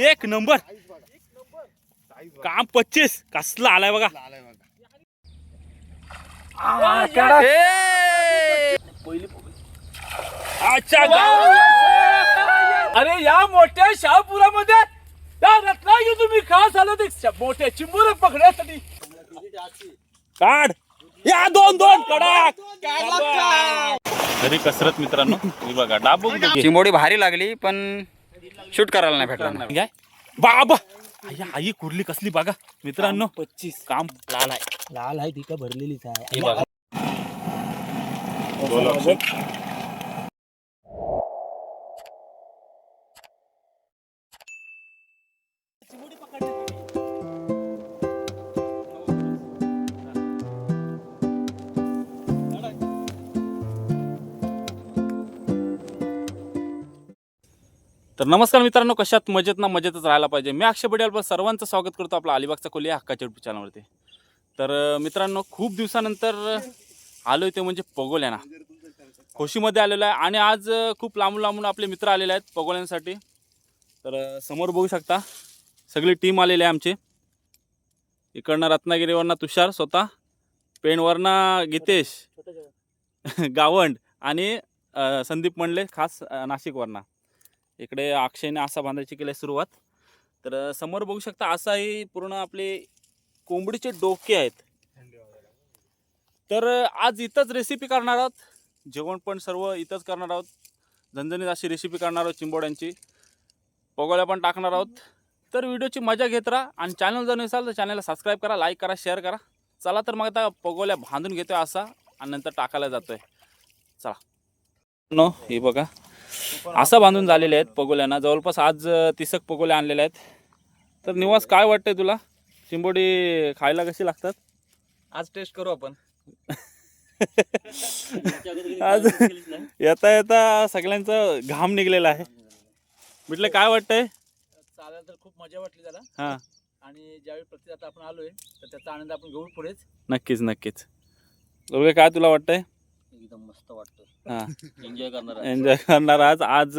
एक नंबर. काम पच्चीस. कसला आलाय बघा! अच्छा अरे या मोठ्या शहापुरामध्ये त्या रत्नागिरी तुम्ही खास आलो ते श- मोठे चिंबुरे पकडण्यासाठी काढ. या दोन दोन. कडक. तरी कसरत मित्रांनो. बघा बघे. चिंबोडी भारी लागली पण शूट करायला नाही भेटला ना. काय बाबा! आई आई कुर्ली कसली बघा. मित्रांनो पच्चीस. काम लाल आहे. लाल आहे ती का भरलेलीच आहे. तर नमस्कार मित्रांनो कशात मजेत ना मजेतच राहायला पाहिजे. मी अक्षय पटेल पण सर्वांचं स्वागत करतो आपला अलिबागचा या हक्काच्या युट्यूब चॅनलवरती तर मित्रांनो खूप दिवसानंतर आलो ते म्हणजे पगोल्याना खोशीमध्ये आलेलो आहे आणि आज खूप लांबून लांबून आपले मित्र आलेले आहेत पगोल्यांसाठी तर समोर बघू शकता सगळी टीम आलेली आहे आमची. इकडनं रत्नागिरीवरनं तुषार स्वतः पेणवरनं गीतेश गावंड आणि संदीप मंडले खास नाशिकवरनं. इकडे अक्षयने असा बांधायची केली सुरुवात. तर समोर बघू शकता असाही पूर्ण आपले कोंबडीचे डोके आहेत. तर आज इथंच रेसिपी करणार आहोत. जेवण पण सर्व इथंच करणार आहोत. झणझणीत अशी रेसिपी करणार आहोत चिंबोड्यांची. पगोळ्या पण टाकणार आहोत. तर व्हिडिओची मजा घेत राहा आणि चॅनल जर नसाल तर चॅनलला सबस्क्राईब करा लाईक करा शेअर करा. चला तर मग आता पगोल्या बांधून घेतोय असा आणि नंतर टाकायला जातोय. चला. नो हे बघा. असा बांधून झालेले आहेत पगोल्यांना. जवळपास आज तिसक पगोल्या आणलेल्या आहेत. तर निवास काय वाटतंय तुला? चिंबोडी खायला कशी लागतात? आज टेस्ट करू आपण. आज येता येता सगळ्यांचा घाम निघलेला आहे. म्हटलं काय वाटतंय? चालायला तर खूप मजा वाटली त्याला. हां. आणि ज्यावेळी आता आपण आलोय तर त्याचा आनंद आपण घेऊ पुढेच. नक्कीच नक्कीच. काय तुला वाटतंय? एकदम मस्त वाटतं हां. एन्जॉय करणार एन्जॉय करणार आज. आज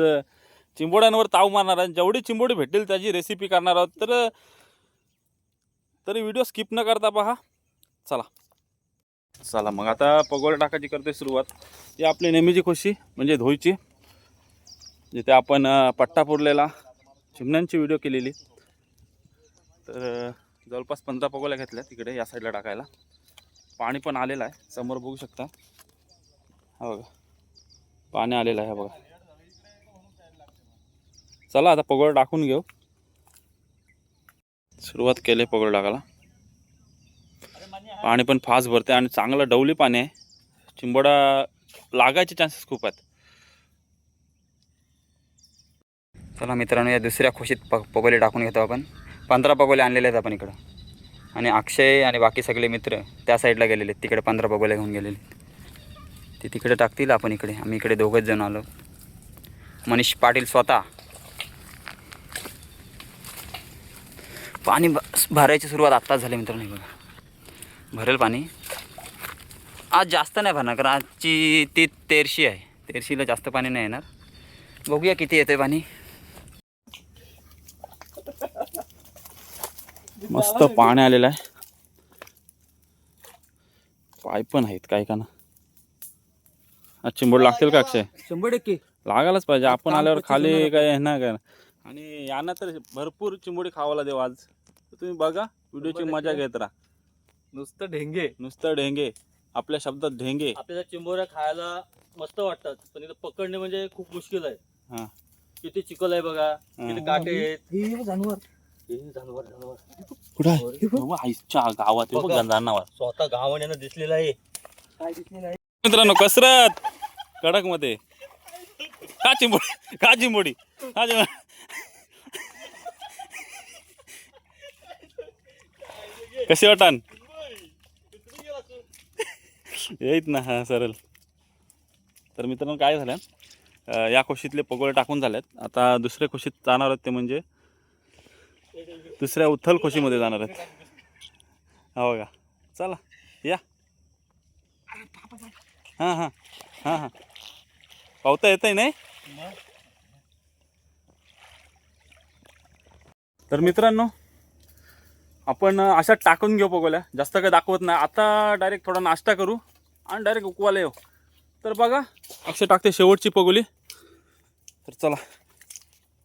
चिंबोड्यांवर ताव मारणार आहे जेवढी चिंबोडी भेटेल त्याची रेसिपी करणार आहोत. तर तरी व्हिडिओ स्किप न करता पहा. चला. चला मग आता पगोल टाकायची करते सुरुवात. ही आपली नेहमीची खुशी म्हणजे धोईची. जिथे आपण अ, पट्टा पुरलेला चिमण्यांची व्हिडिओ केलेली. तर अ, जवळपास पंधरा पगोल्या घेतल्या तिकडे या साईडला टाकायला. पाणी पण आलेलं आहे. समोर बघू शकता. हा बघा. पाणी आलेलं आहे बघा. चला आता पगोड टाकून घेऊ. सुरुवात केली पगोड टाकायला. पाणी पण फास्ट भरते आणि चांगलं डवली पाणी आहे. चिंबोडा लागायचे चान्सेस खूप आहेत. चला मित्रांनो या दुसऱ्या खुशीत प पगोले टाकून घेतो आपण. पंधरा पगोले आणलेले आहेत आपण इकडं. आणि अक्षय आणि बाकी सगळे मित्र त्या साईडला गेलेले आहेत. तिकडे पंधरा पगोले घेऊन गेलेले आहेत. ते तिकडे टाकतील आपण इकडे. आम्ही इकडे दोघंच जण आलो. मनीष पाटील स्वतः. पाणी भ भरायची सुरुवात आत्ताच झाली मित्रांनो नाही बघा. भरेल पाणी. आज जास्त नाही भरणार कारण आजची ती तेरशी आहे. तेरशीला जास्त पाणी नाही येणार. बघूया किती येते पाणी. मस्त पाणी आलेलं आहे. पाय पण आहेत काय का ना आज चिंबोड लागतील का अक्षय? शंभर टक्के. लागायलाच पाहिजे. आपण काम आल्यावर खाली होणार. काय ना काय आणि यांना तर भरपूर चिंबोडी खावायला देऊ आज. तर तुम्ही बघा व्हिडिओची शंभर मजा टक्के. घेत राहा. नुसतं ढेंगे. नुसतं ढेंगे. आपल्या शब्दात ढेंगे. आपल्याला चिंबोऱ्या खायला मस्त वाटतात. पण इथं पकडणे म्हणजे खूप मुश्किल आहे. हा. किती चिकल आहे बघा. किती काटे आहेत. हे जानवर. हे जानवर जानवर. कुठं आईच्या गावात हे बघ बघा. जनावर स्वतः गावाने दिसलेलं आहे. काय दिसले नाही मित्रांनो कसरत. कडकमध्ये का चिंबोडी का चिंबोडी का चिंबोडी कशी वाटान येत ना हा सरळ. तर मित्रांनो काय झालं? या खोशीतले पगोळे टाकून झालेत. आता दुसऱ्या खोशीत जाणार आहेत ते म्हणजे दुसऱ्या उथल खोशीमध्ये जाणार आहेत. हो का चला या. हां हां. हां हां. पावता येत आहे नाही? तर मित्रांनो आपण अशा टाकून घेऊ पगोल्या जास्त काही दाखवत नाही. आता डायरेक्ट थोडा नाश्ता करू आणि डायरेक्ट उकवायला येऊ. तर बघा अक्षय टाकते शेवटची पगोली. तर चला.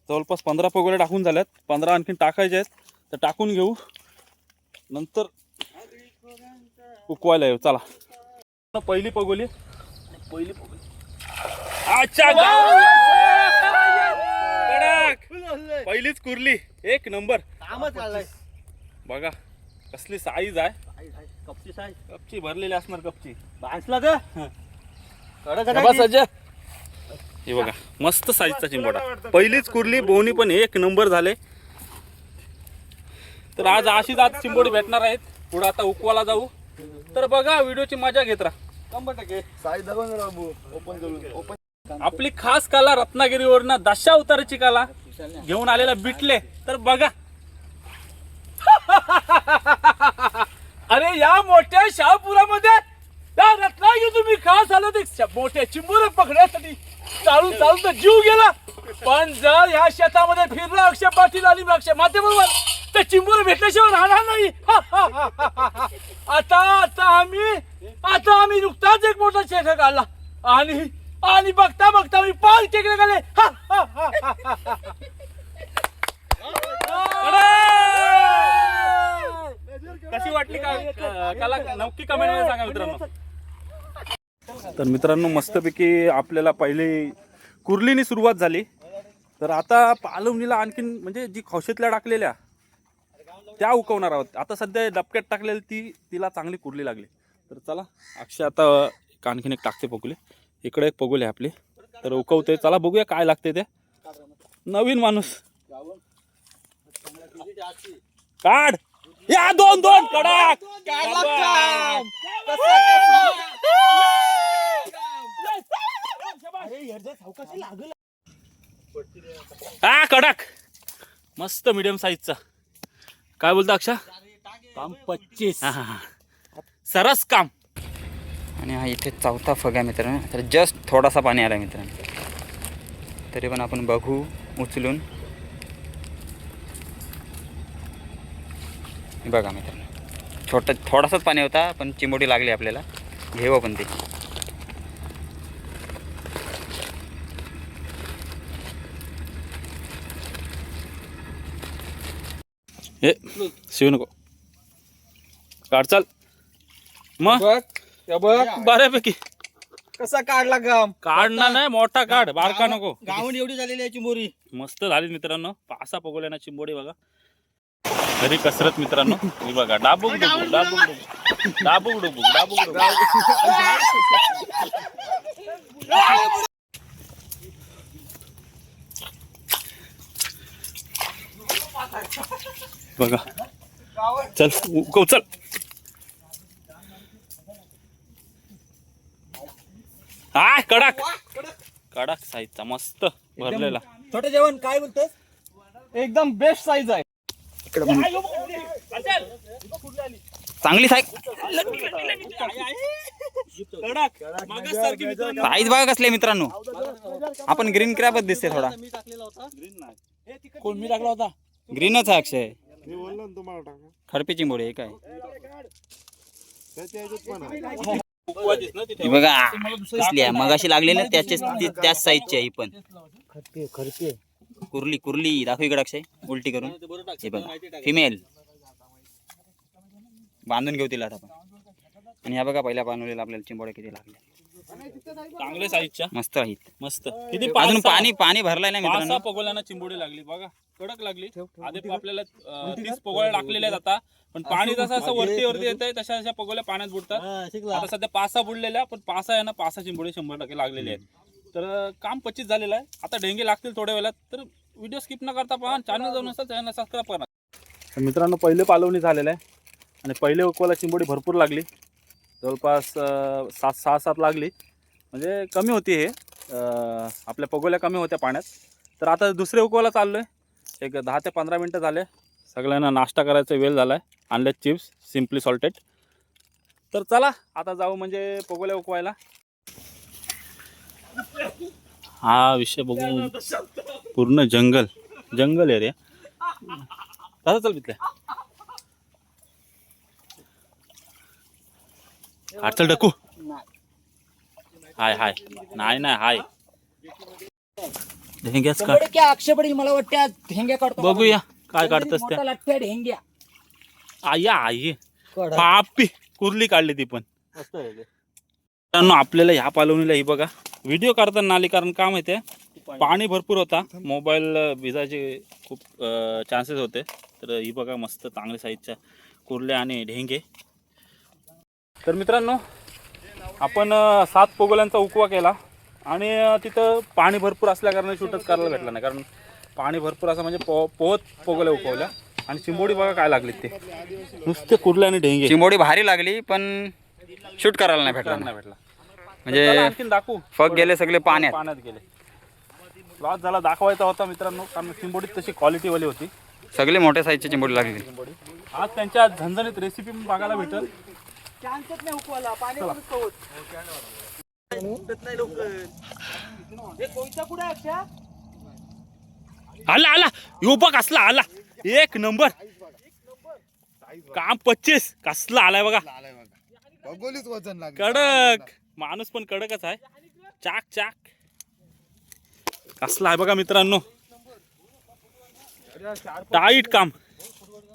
जवळपास पंधरा पगोल्या टाकून झाल्यात. पंधरा आणखीन टाकायचे आहेत. तर टाकून घेऊ. नंतर उकवायला येऊ. चला. पहिली पगोली? पहिली पगोली. अच्छा कडक पहिलीच कुर्ली. एक नंबर. बघा कसली साईज आहे. कपची साय कपची भरलेली असणार कपची. का? हे बघा मस्त साईजचा चिंबोडा पहिलीच कुर्ली बोनी पण एक नंबर झाले. तर आज अशीच आज चिंबोडी भेटणार आहेत. पुढे आता उकवाला जाऊ. तर बघा व्हिडिओची मजा घेत राहा. आपली खास कला रत्नागिरीवरनं दशा उताराची कला घेऊन आलेला बिटले तर बघा. अरे या मोठ्या शहापुरामध्ये या रत्नागिरी तुम्ही खास आलो ते श- मोठे चिंबुरे पकडण्यासाठी चालून चालून तर जीव गेला. पण जर या शेतामध्ये फिरला अक्षय पाटील आणि अक्षय माते बरोबर तर चिंबुरे भेटल्याशिवाय राहणार नाही. आता आता आम्ही आता आम्ही नुकताच एक मोठा शेठ काढला. आणि आणि बघता बघता मी पाच टेकडे गेले. कशी वाटली का कला नक्की कमेंटमध्ये सांगा मित्रांनो. तर मित्रांनो मस्तपैकी आपल्याला पहिले कुर्लीनी सुरुवात झाली. तर आता पालवणीला आणखीन म्हणजे जी खौशेतल्या टाकलेल्या त्या उकवणार आहोत. आता सध्या डबक्यात टाकलेली ती तिला चांगली कुरली लागली. तर चला अक्षय आता एक आणखीन एक टाकते पगुले. इकडे एक पगुले आपले. तर उकवते. चला बघूया काय लागते ते. नवीन माणूस. काढ. या दोन दोन. कडक. हा कडक. मस्त मीडियम साईजचा काय बोलतो अक्षा? काम पच्चीस. हा, हा, हा. सरस काम. आणि हा इथे चौथा फग आहे मित्रांनो. तर जस्ट थोडासा पाणी आला मित्रांनो. तरी पण आपण बघू उचलून. बघा मित्रांनो. छोटा थोडासाच पाणी होता पण चिंबोटी लागली आपल्याला. घेऊ आपण ते. हे शिव नको. काढ चाल मग बघ बऱ्यापैकी. कसा काढला काम काढणार नाही मोठा काढ बारका नको. गावून एवढी झालेली आहे चिंबोरी. मस्त झाली मित्रांनो. पासा पगोल्या ना चिंबोडी बघा. घरी कसरत मित्रांनो. ही बघा डाबुक डुबुक डाबुक डुबुक. डाबुक डुबुक डाबुक डुबुक. बघा. चल उकव चल. हा कडक. कडक साईजचा मस्त. भरलेला. छोटे जेवण काय बोलतोस? एकदम बेस्ट साईज आहे. चांगली साईज. साईज बघा कसले मित्रांनो. आपण ग्रीन क्रॅपच दिसते थोडा. मी टाकलेला होता कोण मी टाकला होता? ग्रीनच आहे अक्षय. खडपी चिंबोडी आहे काय? उकवायचीच ना तिथे. ही बघा कसली आहे मगाशी लागली ना त्याचेच ती- त्याच साईजची आहे ही पण कुर्ली कुर्ली. दाखव इकडे अक्षय उलटी करून. हे बघा फिमेल बांधून घेऊ तिला आता आपण. आणि ह्या बघा पहिल्या बांधलेला आपल्याला चिंबोड्या किती लागल्या. चांगले साईजच्या. मस्त आहेत. मस्त. किती अजून पाणी पाणी भरलाय ना पाच मित्रांनो सहा पगोल्यांना चिंबोडी लागली. बघा कडक लागली. आधी आपल्याला अं, तीस पगोल्या टाकलेल्या आहेत आता. पण पाणी जसं असं वरती वरती येत आहे तशा तशा पगोल्या पाण्यात बुडतात. हा, आता सध्या पासा बुडलेल्या पण पासा आहे ना पासा चिंबोडी शंभर टक्के लागलेले आहेत. तर अं, काम पच्चीस झालेलं आहे. आता डेंगे लागतील थोड्या वेळात. तर व्हिडिओ स्किप न करता पहा चॅनल जाऊन असेल चॅनल सबस्क्राईब करा. तर मित्रांनो पहिले पालवणी झालेलं आहे. आणि पहिले उकवाला चिंबोडी भरपूर लागली. जवळपास सात सहा सात लागली. म्हणजे कमी होती हे. आपल्या पगोल्या कमी होत्या पाण्यात. तर आता दुसरे उकवायला चाललो आहे एक दहा ते पंधरा मिनटं झाले. सगळ्यांना नाश्ता करायचा वेळ झाला आहे आणले चिप्स सिम्पली सॉल्टेड. तर चला आता जाऊ म्हणजे पगोल्या उकवायला हा विषय बघू पूर्ण जंगल. जंगल एरिया तसं चल बितल्या हा चल डकू. हाय हाय. नाही नाही हाय. ढेंग्याच काढ. क्या अक्षय पडेल मला वाटतं आज ढेंग्या काढतो बघूया काय काढतस त्या. लठ्ठ्या ढेंग्या. आया आई. बापी कुर्ली काढली ती पण. मित्रांनो आपल्याला ह्या पालवणीला ही बघा. व्हिडिओ करताना आली कारण का माहिती आहे? पाणी भरपूर होता. मोबाईल भिजायचे खूप चान्सेस होते. तर ही बघा मस्त चांगल्या साईजच्या कुर्ल्या आणि ढेंगे. तर मित्रांनो आपण सात पोगोल्यांचा उकवा केला आणि तिथं पाणी भरपूर असल्या कारणाने शूटच करायला भेटलं नाही. कारण पाणी भरपूर असं म्हणजे पो पोहत पोगोल्या उकवल्या. आणि चिंबोडी बघा काय लागलीत ते. नुसते कुर्ले आणि ढेंगे चिंबोडी भारी लागली पण शूट करायला नाही भेटला. नाही भेटला. म्हणजे दाखवू. फक गेले सगळे पाण्यात. पाण्यात गेले. लॉस झाला दाखवायचा होता मित्रांनो कारण चिंबोडीत तशी क्वालिटीवाली होती. सगळे मोठ्या साईजची चिंबोडी लागली. चिंबोडी आज त्यांच्या झणझणीत रेसिपी बघायला भेटेल. चान्सच नाही हुकवाला पाणी पवत हे कोयता कुठे आला आला. यो बघ कसला आला. एक नंबर. काम पच्चीस. कसला आलाय बघा. भौगोलिक वजन कडक. माणूस पण कडकच आहे. चाक चाक. कसला आहे बघा मित्रांनो. टाईट काम.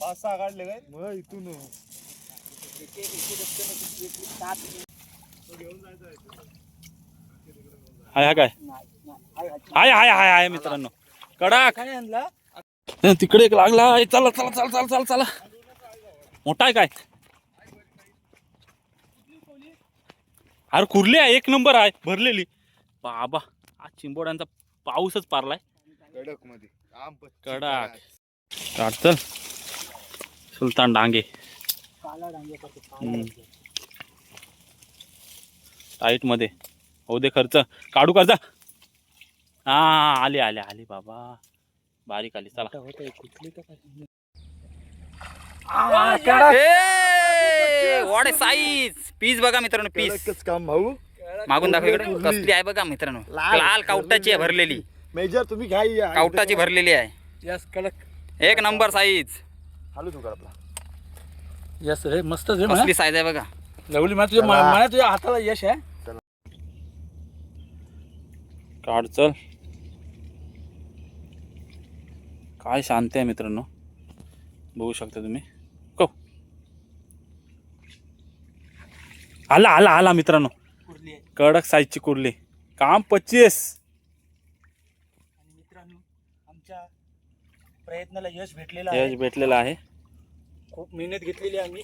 पाच सहा काढले काय? इथून. हाय हा काय? हाय हाय हाय हाय मित्रांनो. कडक. काय आणला तिकडे एक लागला. चला चला चला चला चला चला. मोठा आहे काय? अरे कुर्ली आहे. एक नंबर आहे. भरलेली. बाबा आज चिंबोड्यांचा पाऊसच पारलाय. कडकमध्ये कडक. चल सुलतान डांगे. काला डांगे करतो हम्म. टाईटमध्ये. हो दे खर्च. काढू कर्ज हा आले आले आले बाबा. बारीक आली चला. वॉट साईज पीस बघा मित्रांनो पीस काम भाऊ मागून दाखव इकडे. कुर्ली. कसली आहे बघा मित्रांनो. लाल. लाल कावटाची आहे भरलेली. मेजर तुम्ही घ्याई या. कावटाची भरलेली आहे. यस कडक. एक नंबर साईज हालू तू कर आपला यस रे मस्त रे कसली साईज आहे बघा. लवली मला तुझ्या चला. मला तुझ्या हाताला यश आहे. काढ चल. काय शांती आहे मित्रांनो. बघू शकता तुम्ही. को आला आला आला मित्रांनो. आहे. कडक साईजची कुर्ली. काम पच्चीस. आणि मित्रांनो आमच्या प्रयत्नाला यश भेटलेलं आहे. यश भेटलेला आहे. खूप मेहनत घेतलेली आहे आम्ही.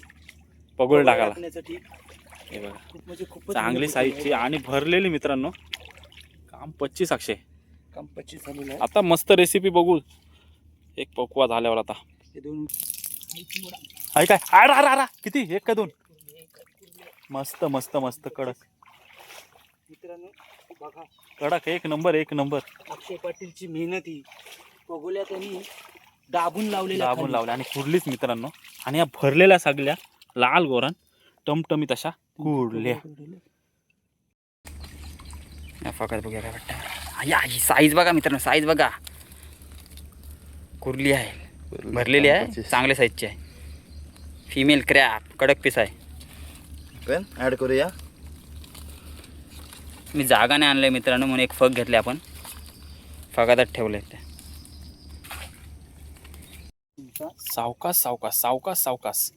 टाकण्यासाठी हे बघा. खूप म्हणजे खूपच चांगली साईजची आणि भरलेली मित्रांनो. काम पच्चीस अक्षय. काम पच्चीस झालेलं आहे. आता मस्त रेसिपी बघू. एक पकवा झाल्यावर आता. हे दोन. आहे काय? आरा आरा आरा किती? एक का दोन? मस्त मस्त मस्त. कडक. मित्रांनो बघा. कडक. एक नंबर एक नंबर. अक्षय पाटीलची मेहनत ही. पगोल्या त्यांनी दाबून लावलेल्या दाबून. लावल्या आणि कुर्लीच मित्रांनो. आणि या भरलेल्या सगळ्या लाल गोरण टमटमीत अशा कुर्ल्या या फकत बघूया काय वाटतं. या ही साईज बघा मित्रांनो साईज बघा. कुर्ली आहे. भरलेली आहे चांगल्या साईजची आहे. फिमेल क्रॅप कडक पीस आहे. पण ऍड करूया. मी जागाने आणलंय मित्रांनो म्हणून एक फक घेतले आपण. फकातच ठेवले ते. सावकाश सावकाश सावकाश सावकाश.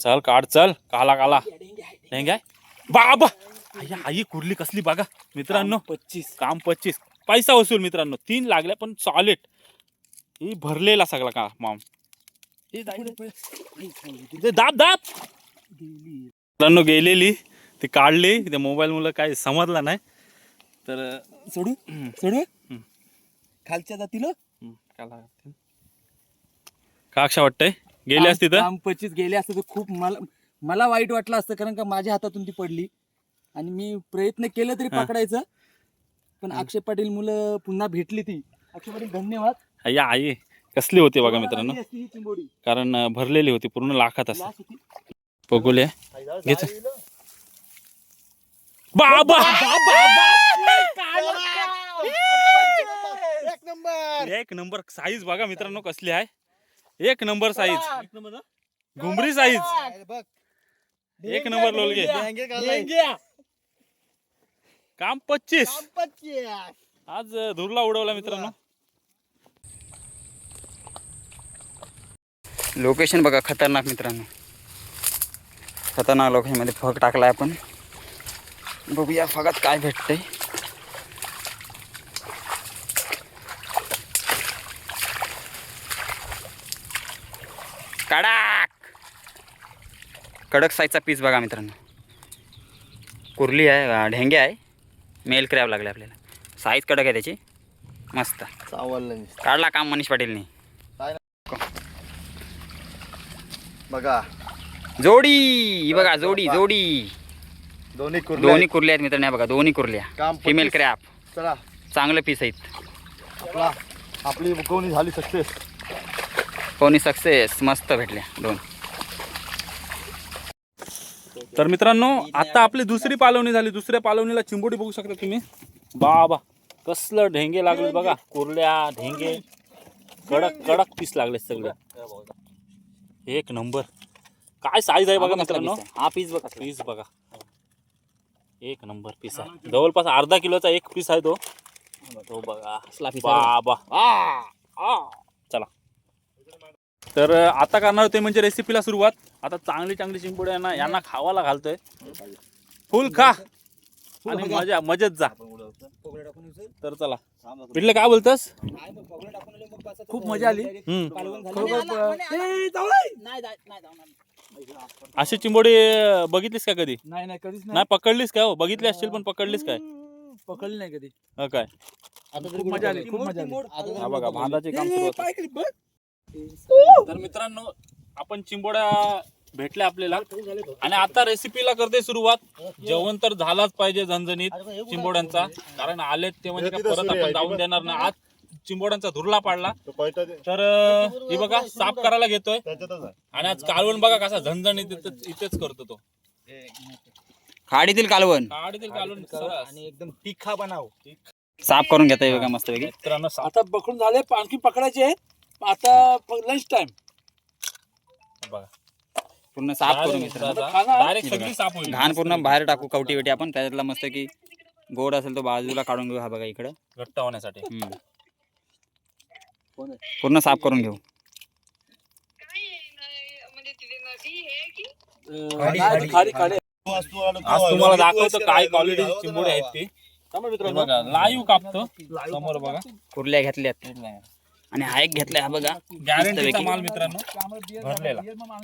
चल काढ चल. काला काला. नाही काय? बाबा! आई आई कुर्ली कसली बघा. मित्रांनो पच्चीस. काम पच्चीस. पैसा वसूल मित्रांनो. तीन लागल्या पण सॉलिड ही भरलेला सगळा का माम? हे दाब दाब. मित्रांनो गेलेली. ती काढली. त्या मोबाईल मुलं काही समजलं नाही. तर सोडू? सोडू. खालच्या जातील काला. का अक्षा वाटतंय? गेली असती तर? काम पच्चीस गेले असते तर खूप मला मला वाईट वाटलं असतं कारण का माझ्या हातातून ती पडली. आणि मी प्रयत्न केलं तरी हा. पकडायचं. पण अक्षय पाटील मुलं पुन्हा भेटली ती. अक्षय पाटील धन्यवाद. आई आई. कसली होती बघा मित्रांनो? असती चिंबोडी? कारण भरलेली होती पूर्ण लाखात असं. लास्ट होती. बघूया घेच बाबा! एक नंबर. एक नंबर साईज बघा मित्रांनो कसली आहे. एक नंबर साईज. एक नंबर ना? घुमरी साईज. एक नंबर लोलगे. काम पच्चीस. आज धुरला उडवला मित्रांनो. लोकेशन बघा खतरनाक मित्रांनो. खतरनाक लोकेशनमध्ये फग टाकला आपण. बघूया फगात काय भेटतंय कडक कडक साईजचा पीस बघा मित्रांनो. कुर्ली आहे ढेंगे आहे. मेल क्रॅब लागले आपल्याला. साईज कडक आहे त्याची. मस्त. काढला काम मनीष पाटीलने. बघा. जोडी बघा जोडी जोडी. दोन्ही कुर्ले दोन्ही कुर्ल्या आहेत मित्रांनो बघा दोन्ही कुर्ल्या. फिमेल. क्रॅप चला. चांगलं पीस आहेत. आपला आपली कोणी झाली सक्सेस कोणी सक्सेस मस्त भेटल्या दोन. तर मित्रांनो आता आपली दुसरी पालवणी झाली. दुसऱ्या पालवणीला चिंबोडी बघू शकता तुम्ही. बाबा कसलं ढेंगे लागले बघा. कुर्ल्या ढेंगे. कडक कडक पीस लागले सगळे. एक नंबर. काय साईज आहे बघा मित्रांनो. हा पीस बघा. पीस बघा. एक नंबर पीस आहे. जवळपास अर्धा किलोचा एक पीस आहे तो. तो बघा. बाबा. तर आता करणार होते म्हणजे रेसिपीला सुरुवात. आता चांगली चांगली चिंबोडी यांना यांना खावाला घालतोय. फुल खा. आणि मजा मजेत जा. तर चला. पिटलं काय बोलतस? खूप मजा आली! अशी चिंबोडी बघितलीस का कधी? नाही नाही कधीच नाही. नाही पकडलीस काय हो? बघितली असतील पण पकडलीस काय? पकडली नाही कधी. हं, काय? खूप मजा आली खूप मजा आली. हा बघा बांधाचे काम सुरू. तर मित्रांनो आपण चिंबोड्या भेटल्या आपल्याला. आणि आता रेसिपीला करते सुरुवात. जेवण तर झालाच पाहिजे झणझणीत चिंबोड्यांचा. कारण आलेत ते म्हणजे काय परत आपण जाऊन देणार ना आज चिंबोड्यांचा धुरला पाडला. तर हे बघा साफ करायला घेतोय. आणि आज कालवण बघा कसा झणझणीत इथेच करतो तो. खाडीतील कालवण. काढतील कालवण सरस. एकदम तिखा बनाव. साफ करून घेता बघा मस्त मित्रांनो आता पकडून झाले आणखी पकडायचे आहेत आता लंच टाइम बघा. पूर्ण साफ करून घेतो डायरेक्ट सगळी साफ होईल. घाण पूर्ण बाहेर टाकू कवटी वेटी. आपण त्याच्यातला मस्त की गोड असेल तो बाजूला काढून घेऊ. हा बघा इकडं. घट्ट होण्यासाठी. हम्म. पूर्ण साफ करून घेऊ. खाली खाली खाली आज तुम्हाला दाखवतो काय क्वालिटी चिंबोडी आहेत ती. बघा लाईव्ह कापतो. समोर बघा. कुर्ल्या घेतल्यात. आणि हा एक घेतलाय हा बघा. गॅरंटीचा. माल मित्रांनो. भरलेला.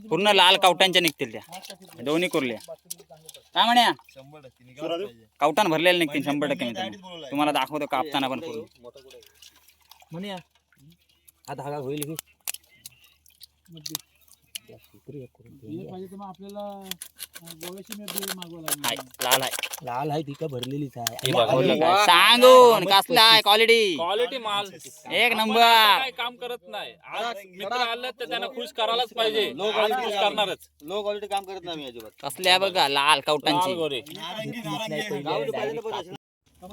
पूर्ण लाल कावटांच्या निघतील त्या. दोन्ही कुर्ल्या. काय म्हण्या कावटान भरलेल्या निघतील शंभर टक्के मित्रांनो तुम्हाला. दाखवतो कापताना पण पूर्ण म्हणे हा धागा होईल की? हाय, लाल आहे लाल आहे ती का भरलेलीच आहे. हे बघा. सांगून कसला आहे क्वालिटी क्वालिटी माल. एक नंबर. काय काम करत नाही. आज मित्र आले तर त्यांना खुश करायलाच पाहिजे. आज खुश करणारच. लो क्वालिटी काम करत नाही मी अजिबात. कसल्या बघा लाल लाल कावटांची गोरे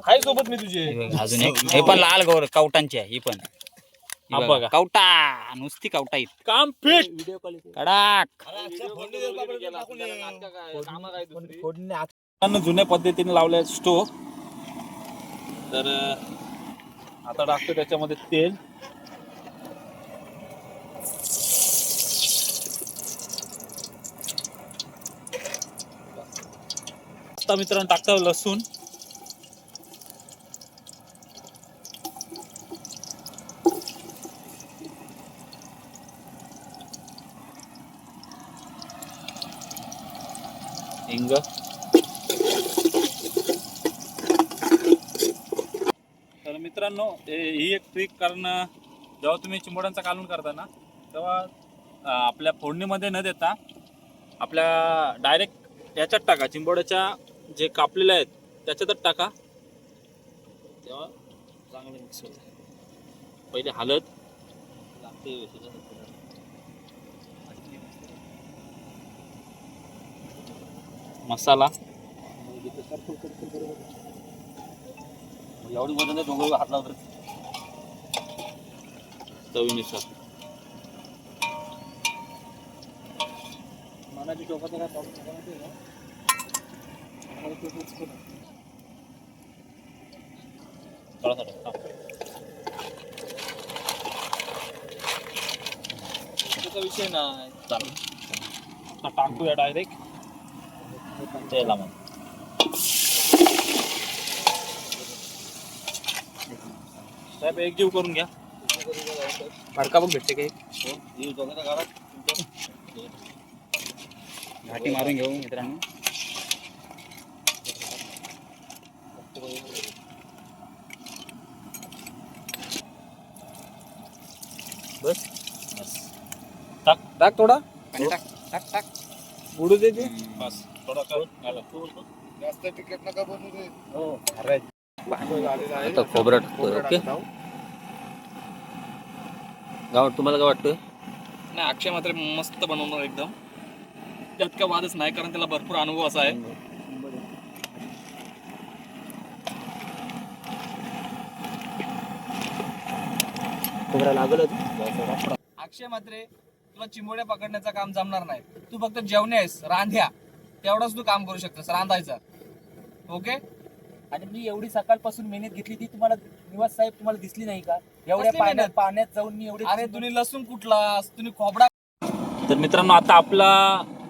हाय सोबत मी तुझे. हे अजून एक. हे पण लाल गौर कावटांची आहे ही पण. ही बघा, बघा. कावटा नुसती कावटा आहेत काम फिट. कडाक. मित्रांनो, जुन्या पद्धतीने लावलाय स्टोव तर अं, आता टाकतो त्याच्यामध्ये तेल. आता मित्रांनो टाकतो लसूण हिंग तर मित्रांनो ही एक ट्रिक कारण जेव्हा तुम्ही चिंबोड्यांचा कालून करता ना तेव्हा आपल्या फोडणीमध्ये न देता आपल्या डायरेक्ट ह्याच्यात टाका. चिंबोड्याच्या जे कापलेले आहेत त्याच्यातच टाका. तेव्हा चांगलं मिक्स होतं. पहिले हलद मसाला. एवढी मजा नाही दोघं हात लावत चवीनुसार. मानाची टोकाचा काय प्रॉब्लेम विषय नाही. टाकूया डायरेक्ट त्याला मग साहेब एक जीव करून घ्या. भडका भेटते काही. घाटी मारून घेऊ मित्रांनो. टाक. थोडा. टाक टाक टाक. बुडू दे बस. थोडा. जास्त नका बनवू दे. आता खोबरं टाकतोय ओके? गाव तुम्हाला काय वाटतं नाही अक्षय मात्र मस्त बनवणार एकदम. त्यात काय वादच नाही कारण त्याला भरपूर अनुभव असा आहे. अक्षय मात्रे तुला चिंबोड्या पकडण्याचं काम जमणार नाही. तू फक्त जेवण्यास रांध्या. तेवढंच तू काम करू शकतोस रांधायचं. ओके? आणि मी एवढी सकाळपासून मेहनत घेतली ती तुम्हाला निवास साहेब तुम्हाला दिसली नाही का? एवढ्या कसली पाण्यात मेहनत? पाण्यात जाऊन मी एवढे अरे तुम्ही लसूण कुठला? तुम्ही खोबडा तर मित्रांनो आता आपला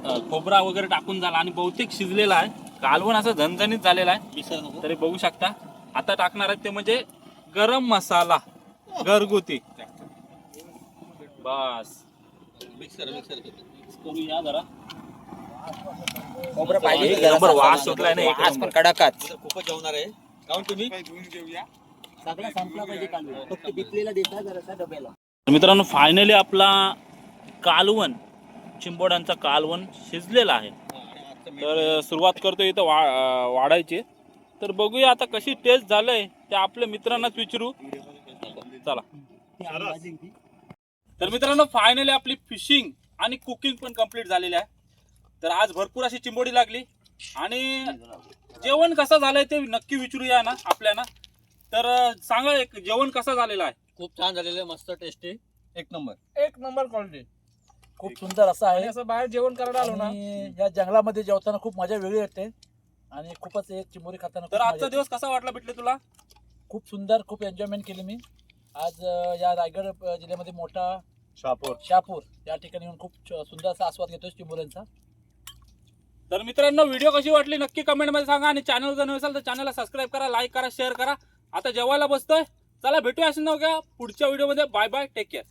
अ, खोबरा वगैरे टाकून झाला आणि बहुतेक शिजलेला आहे. कालवण असं झणझणीत झालेला आहे. तरी बघू शकता. आता टाकणार आहेत ते म्हणजे गरम मसाला घरगुती. बस. मिक्सर मिक्सर करूया जरा. खोबरं एक पाहिजे नंबर वास सुटलाय ना एक आज पण खूपच जेवणार आहे. तुम्ही? सगळा संपला पाहिजे फक्त बिकलेला देता जरासा डब्याला तर मित्रांनो फायनली आपला कालवण चिंबोड्यांचा कालवण शिजलेला आहे. तर सुरुवात करतो इथं वा वाढायची. तर बघूया आता कशी टेस्ट झालंय ते आपल्या मित्रांनाच विचारू. चला. तर मित्रांनो फायनली आपली फिशिंग आणि कुकिंग पण कंप्लीट झालेली आहे. तर आज भरपूर अशी चिंबोडी लागली. आणि जेवण कसं झालंय ते नक्की विचारूया ना आपल्याला. तर सांगा एक जेवण कसं झालेलं आहे? खूप छान झालेलं आहे मस्त टेस्टी एक नंबर. एक नंबर क्वालिटी खूप सुंदर असं आहे. असं बाहेर जेवण करायला आलो ना. आणि या जंगलामध्ये जेवताना खूप मजा वेगळी वाटते आणि खूपच एक चिमोरी खाताना खूप तर मजा आजचा येते. दिवस कसा वाटला भेटले तुला? खूप सुंदर खूप एन्जॉयमेंट केली मी. आज अं, या रायगड अं, जिल्ह्यामध्ये मोठा शापूर शहापूर या ठिकाणी येऊन खूप सुंदर असा आस्वाद घेतोय चिंबोऱ्यांचा. तर मित्रांनो व्हिडिओ कशी वाटली नक्की कमेंटमध्ये सांगा आणि चॅनल जर नसेल तर चॅनलला सबस्क्राईब करा लाईक करा शेअर करा. आता जेवायला बसतोय. चला भेटूया असं नव्हत्या पुढच्या व्हिडिओमध्ये. Bye bye take care